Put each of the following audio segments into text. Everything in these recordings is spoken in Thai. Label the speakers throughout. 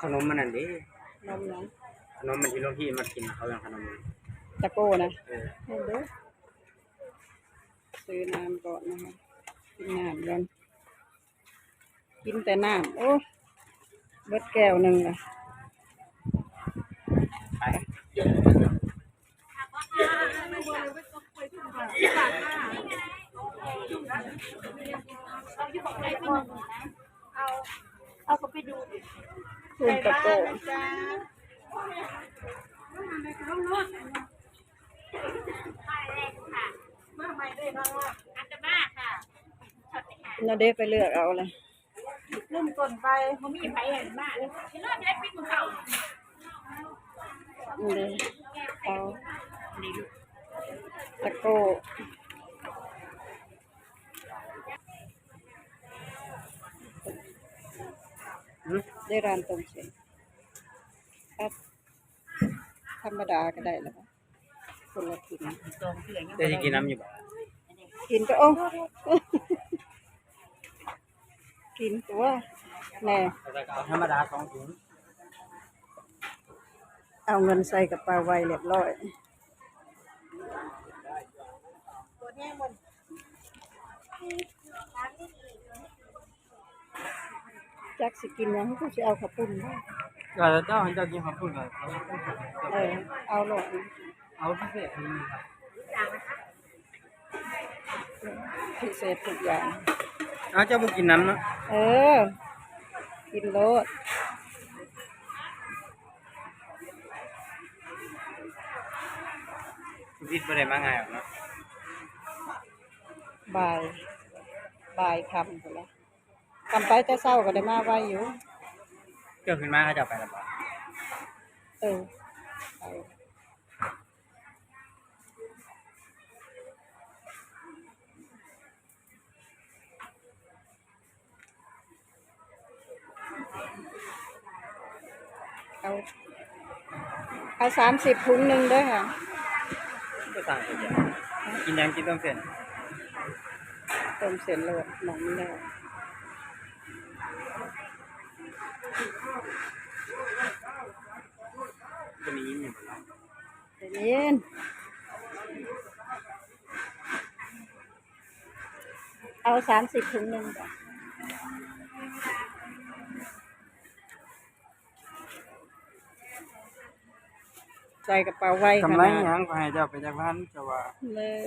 Speaker 1: ขนมมันนั่นดิ
Speaker 2: นมนะ
Speaker 1: ขนมมันที่หลวงพี่มากินเขาอย่างขนมมัน
Speaker 2: ตะโก้นะ
Speaker 1: เออ
Speaker 2: ให้เด้อซื้อน้ำก่อนนะคะกินน้ำก่อนกินแต่น้ำโอ้เบิดแก้วหนึ่งละ
Speaker 1: ไป
Speaker 3: เอาก็ไปดู
Speaker 2: คุณตะโก้
Speaker 3: จ้า
Speaker 2: นาเด้ไปเลือกเอาเลย
Speaker 3: เริ่มต้นไปเขามีไผเห็นมากเลยเห็นรอบได้ปีของเขา
Speaker 2: นี่เลยเอาตะโก้
Speaker 1: อืม
Speaker 2: ได้ร้านตรงเสียงครับธรรมดาก็ได้แล้วคนละกิน
Speaker 1: ได้จะกินน้ำอยู่บ่
Speaker 2: กินก็โอ้กินตัวแน่
Speaker 1: แต่ก็เอาธรรมดาสองถุง
Speaker 2: เอาเงินใส่กระเป๋าไว้เรียบร้อย
Speaker 3: ตัวแห้งหมด
Speaker 2: จักสิกินหยังก็สิเอาข้าวปุ้นมา
Speaker 1: ก็เจ้าให้เจ้ากินข้าวปุ้นก่อน
Speaker 2: เออเอาโลด
Speaker 1: เอาพิเศษนี่ครับ
Speaker 2: พิเศษทุกอย่าง
Speaker 1: เอาเจ้าบ่กินน้ำเนาะ
Speaker 2: เออ กินโลด
Speaker 1: วิทย์บ่ได้มาง่ายหรอกเนาะ
Speaker 2: บ่ายบ่ายคำพุ่นละ คำไปแต่เช้าก็ได้มาไว้อยู่
Speaker 1: เจ้าขึ้นมาเขาจะไปแล้วบ่
Speaker 2: เออไปเอาเอาสามสิบถุงหนึ่งเด้วยค่ะ
Speaker 1: ก็ต่างกันอย่างกินยังกินต้มเส้น
Speaker 2: ต้มเสร็จเลยหนังแล้ว
Speaker 1: จะมียิ้มอยู่บ่เนาะ
Speaker 2: เดี๋ยวนี้เอาสามสิบถุงหนึ่งจ้ะใส่กระเป๋าไว้ข
Speaker 1: กำไร
Speaker 2: นาด
Speaker 1: หยังก็ให้เจ้าไปจากบ้านเจ้าว่า
Speaker 2: เลย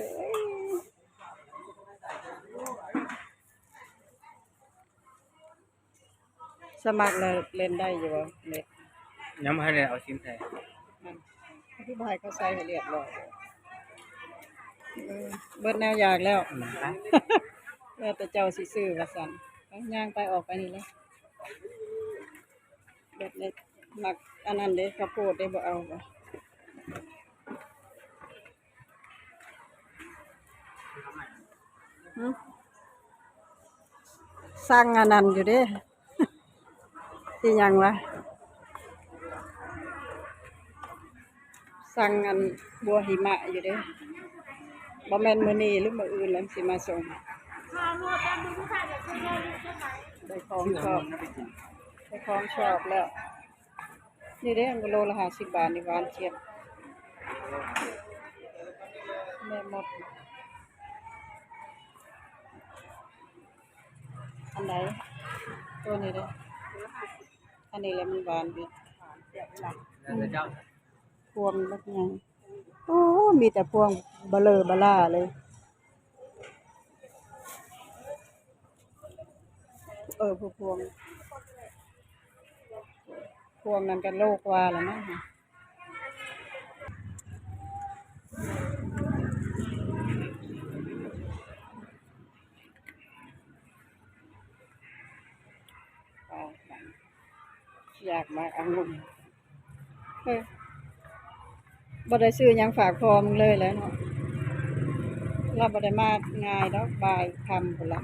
Speaker 2: สมัครเลยเล่นได้อยู่บ่เน็ต
Speaker 1: ยังบ่ให้ได้เอาซิมใส่
Speaker 2: นั่นอ ธิบายเขาใส่ให้เรียบร้อยเออเบิดแนวอยากแล้ว
Speaker 1: อืมไป
Speaker 2: แล้วแต่เจ้าสิซื้อว่าซั่นไปย่างไปออกไปนี่เลยเบิดเลยมักอันนั้นเด้ข้าวโพดได้บ่เอาบ่หึสั่งอันนั้นอยู่เด้ ที่ยังวะ สั่งอันบัวหิมะอยู่เด้บ่แมนมือนีหรือมืออื่นแล้วสิมาส่ง
Speaker 3: ข้าวนวดตามดูผู้ชายเดี๋ยวจะนวดดูใช่ได้
Speaker 2: ของ
Speaker 1: ชอ
Speaker 2: บ
Speaker 1: ได้
Speaker 2: ของชอบแล้ว นี่เด้กิโลละห้าสิบบาทนี่หวานเจี๊ยบแม่หมดอันไหนตัวนี้เด้ออันนี้แหละมันหวานดี
Speaker 1: แล้วแต่เจ้า
Speaker 2: พวงบักยังโอ้มีแต่พวงเบลอเบล่าเลย เออพวกพวงพวงนั้นกันโลกว่าแล้วมั้งคะอยากมาอังุ่มเออ บ่ได้ซื้อหยังฝากพอมงเลยแหล้วเนาะเราบ่ได้มาง่ายดอกบ่ายคำพุ่นละ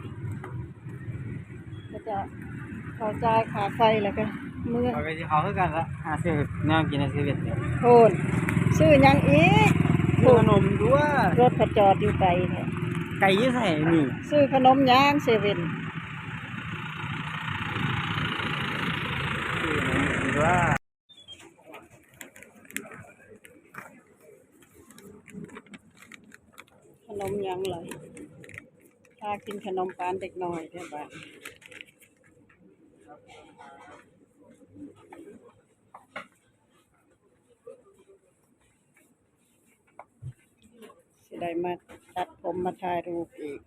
Speaker 2: ก็จะเข้าจ่ายค่าไฟแล้วก็เมื่อ
Speaker 1: เอาไปที่เขาคือกันละหาซื้อแนวกินในชีวิตเนี่ย
Speaker 2: โทนซื้อหยังอีก
Speaker 1: ซื้อขนมด้วย
Speaker 2: รถเขาจอดอยู่ไกลแท้
Speaker 1: ไก่ยี่ใส่นี่
Speaker 2: ซื้อขนมย่างเซเว่น
Speaker 1: ซื้อขนมกินว่า
Speaker 2: ขนมห ยังเลยถ้ากินขนมปานเด็กน้อยแท่บ้านสิได้มาตัดผมมาถ่ายรูปอีก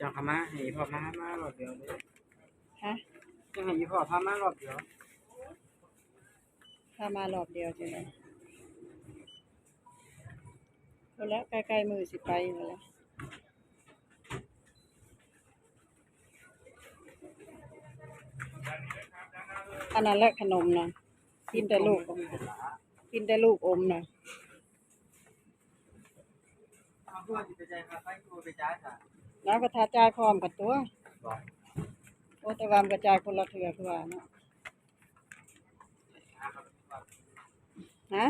Speaker 1: จังขมาให้พ่อพามารอบเดียวเลย
Speaker 2: ฮะ
Speaker 1: จังให้พ่อพามารอบเดียว
Speaker 2: ถ้ามารอบเดียวจะได้ เอาแล้วใกล้ๆมือสิไปมาแล้วอันนั้นแหละขนมนะกินแต่ลูกอมกินแต่ลูกอมนะ
Speaker 1: เอาพ่อสิไปจ่ายค่าไฟกูไปจ่ายซะ
Speaker 2: แล้วก็ทาจ่ายพร้อมกับตัว
Speaker 1: บอก
Speaker 2: โอ้แต่ว่ามันกระจายคนละเถื่อคือว่าเนาะฮะ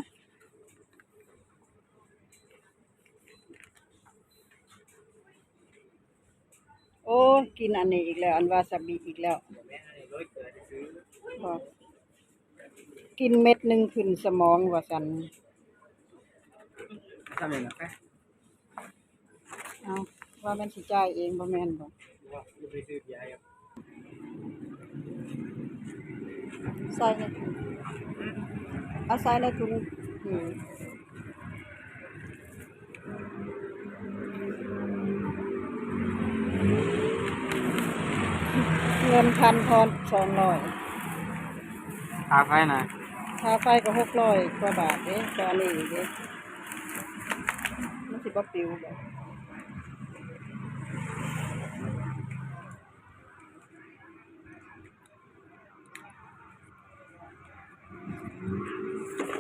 Speaker 2: โอ้ยกินอันนี้อีกแล้ว อันวาซาบิอีกแล้ว
Speaker 1: เดี๋ยวแม่ให้ร้อยเกิดซื้อ
Speaker 2: บอกกินเม็ดหนึ่งขึ้นสมองว่าสัน
Speaker 1: ทำยังไงไป
Speaker 2: เอาว่ามันสิจ่ายเองบ่แม่นบ่
Speaker 1: ว่าจะไปซื้อเบียร์ครับ
Speaker 2: ใส่ในถุงเอาใส่ในถุงหือเนพันทอนสองร้อย
Speaker 1: ค่าไฟนะ
Speaker 2: ค่าไฟก็หกร้อยกว่าบาทเด้ตอนนี้เด้มันสิบ่ปิวบ่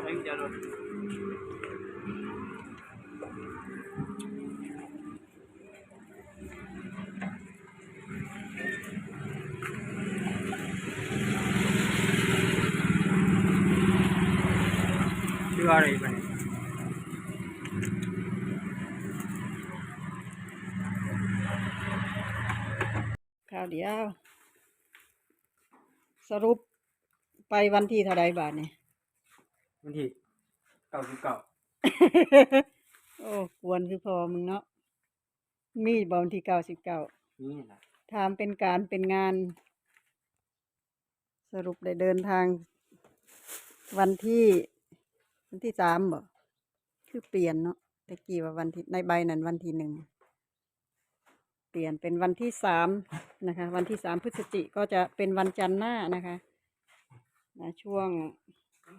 Speaker 1: ไม่จะรถ ชื่ออะไรไปเนี่ย
Speaker 2: ข้าวเดียว สรุปไปวันที่เท่าใดบาทนี่
Speaker 1: วันที่เก้าสิบเก้า
Speaker 2: โอ้กวนคือพอมึงเนาะมีบวันที่เก้าสิบเก้า
Speaker 1: นี่แหละ
Speaker 2: ถามเป็นการเป็นงาน สรุปได้เดินทางวันที่ วันที่สามบ่คือเปลี่ยนเนาะตะกี้ว่าวันที่ในใบนั้นวันที่หนึ่งเปลี่ยนเป็นวันที่สามนะคะ วันที่สามพฤศจิก็จะเป็นวันจันทร์หน้านะคะนะช่วง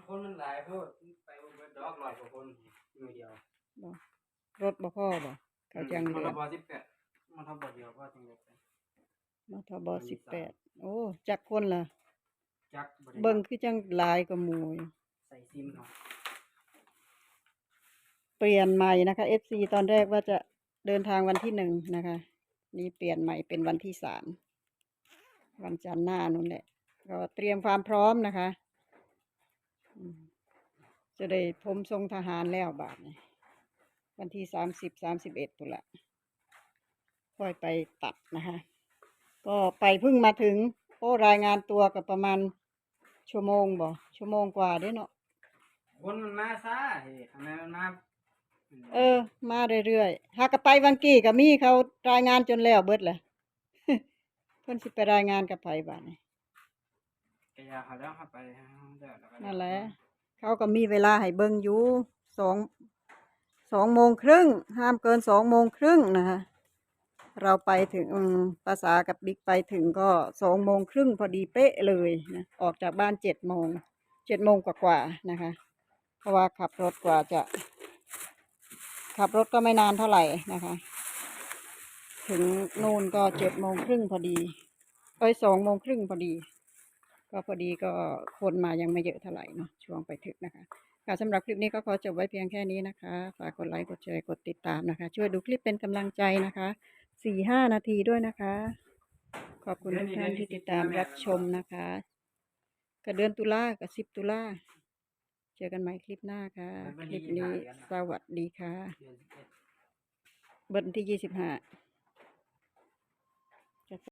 Speaker 1: คนมันหลายเพราะไปเบิดดอกร้อยกว่าคนมือเดียว
Speaker 2: บ่รถบ่พ่อบ่เขาจัง
Speaker 1: ม
Speaker 2: เดื
Speaker 1: ท
Speaker 2: อน
Speaker 1: บสิบแปดมทบเดียวก็จังเลยไป
Speaker 2: มทบสิบแปดโอ้จักคนล่ะ
Speaker 1: จักบ่ได้
Speaker 2: เบิ่งคือจังหลายกว่าหมู่อยู่
Speaker 1: ใส่ซิมเนาะ
Speaker 2: เปลี่ยนใหม่นะคะ FC ตอนแรกว่าจะเดินทางวันที่หนึ่งนะคะ นี่เปลี่ยนใหม่เป็นวันที่สามวันจันทร์หน้านู่นแหละก็เตรียมความพร้อมนะคะ จะได้ผมทรงทหารแล้วบาทนี้วันที่สามสิบสามสิบเอ็ดตุละค่อยไปตัดนะคะ ก็ไปเพิ่งมาถึงโอ้รายงานตัวกับประมาณชั่วโมงบ่ชั่วโมงกว่าเด้เนาะ
Speaker 1: คนมันมาซะเฮ้ยทำไมมันมา
Speaker 2: เออ มาเรื่อยๆหากะไปวังกี้ก็มีเขารายงานจนแล้วเบิดแหละเพิ่นสิไปรายงานกับไผบ้านนี่
Speaker 1: แกอยากเขาแล้วเข้าไปเดี๋ยวแล้วก็
Speaker 2: นั่นแหละเขาก็มีเวลาให้เบิ่งอยู่สองสองโมงครึ่งห้ามเกินสองโมงครึ่งนะคะเราไปถึงอืมภาษากับบิ๊กไปถึงก็สองโมงครึ่งพอดีเป๊ะเลยนะออกจากบ้านเจ็ดโมงเจ็ดโมงกว่าๆนะคะ เพราะว่าขับรถกว่าจะ ขับรถก็ไม่นานเท่าไหร่นะคะ ถึงนู่นก็เจ็ดโมงครึ่งพอดีเอ้ยสองโมงครึ่งพอดี ก็พอดีก็คนมายังไม่เยอะเท่าไหร่เนาะช่วงไปถึงนะคะค่ะสำหรับคลิปนี้ก็ขอจบไว้เพียงแค่นี้นะคะ ฝากกดไลค์กดแชร์กดติดตามนะคะ ช่วยดูคลิปเป็นกำลังใจนะคะสี่ห้านาทีด้วยนะคะ ขอบคุณทุกท่านที่ติดตามรับชมนะคะกับเดือนตุลากับสิบตุลา เจอกันใหม่คลิปหน้าค่ะ คลิปนี้สวัสดีค่ะ
Speaker 1: เดือนสิบเอ็ด
Speaker 2: เบิร์นที่ยี่สิบห้า
Speaker 1: อ